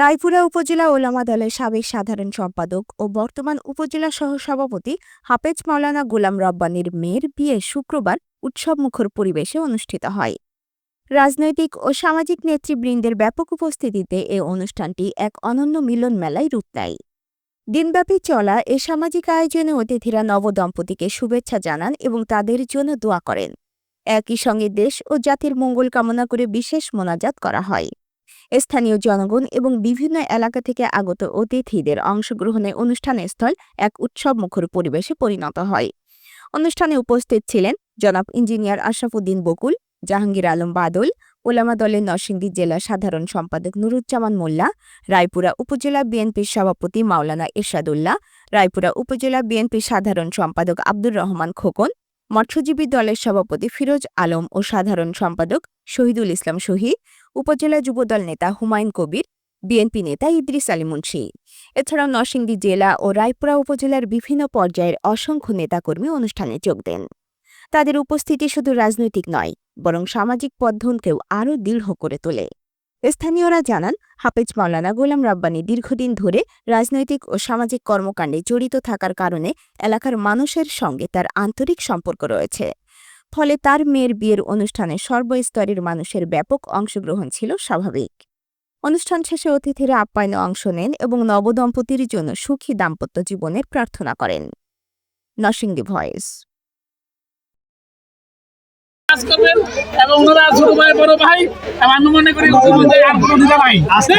রায়পুরা উপজেলা ওলামা দলের সাবেক সাধারণ সম্পাদক ও বর্তমান উপজেলা সহসভাপতি হাফেজ মাওলানা গোলাম রব্বানীর মেয়ের বিয়ে শুক্রবার উৎসবমুখর পরিবেশে অনুষ্ঠিত হয়। রাজনৈতিক ও সামাজিক নেতৃবৃন্দের ব্যাপক উপস্থিতিতে এ অনুষ্ঠানটি এক অনন্য মিলন মেলায় রূপ নেয় দিনব্যাপী চলা এ সামাজিক আয়োজনে অতিথিরা নবদম্পতিকে শুভেচ্ছা জানান এবং তাদের জন্য দোয়া করেন। একই সঙ্গে দেশ ও জাতির মঙ্গল কামনা করে বিশেষ মোনাজাত করা হয়। স্থানীয় জনগণ এবং বিভিন্ন এলাকা থেকে আগত অতিথিদের অংশগ্রহণে অনুষ্ঠানস্থল এক উৎসব মুখর পরিবেশে পরিণত হয়। অনুষ্ঠানে উপস্থিত ছিলেন জনাব ইঞ্জিনিয়ার আশরাফুদ্দিন বকুল, জাহাঙ্গীর আলম বাদল, ওলামা দলের নরসিংদী জেলা সাধারণ সম্পাদক নুরুজ্জামান মোল্লা, রায়পুরা উপজেলা বিএনপির সভাপতি মাওলানা এরশাদুল্লাহ, রায়পুরা উপজেলা বিএনপির সাধারণ সম্পাদক আব্দুর রহমান খোকন মৎস্যজীবী দলের সভাপতি ফিরোজ আলম ও সাধারণ সম্পাদক শহীদুল ইসলাম শহীদ উপজেলা যুবদল নেতা হুমায়ুন কবির, বিএনপি নেতা ইদ্রিস আলী মুন্সি। এছাড়াও নরসিংদী জেলা ও রায়পুরা উপজেলার বিভিন্ন পর্যায়ের অসংখ্য নেতাকর্মী অনুষ্ঠানে যোগ দেন। তাদের উপস্থিতি শুধু রাজনৈতিক নয়, বরং সামাজিক বন্ধনকেও আরও দৃঢ় করে তোলে। স্থানীয়রা জানান, হাফেজ মাওলানা গোলাম রাব্বানী দীর্ঘদিন ধরে রাজনৈতিক ও সামাজিক কর্মকাণ্ডে জড়িত থাকার কারণে এলাকার মানুষের সঙ্গে তার আন্তরিক সম্পর্ক রয়েছে। ফলে তার মেয়ের বিয়ের অনুষ্ঠানে সর্বস্তরের মানুষের ব্যাপক অংশগ্রহণ ছিল স্বাভাবিক। অনুষ্ঠান শেষে অতিথিরা আপ্যায়নে অংশ নেন এবং নবদম্পতির জন্য সুখী দাম্পত্য জীবনের প্রার্থনা করেন। নরসিংদী ভয়েস। কাজ করবেন এবং ওনারা ছোট ভাই বড় ভাই আমি মনে করি যে আর কোনো দিদা নাই। আছে?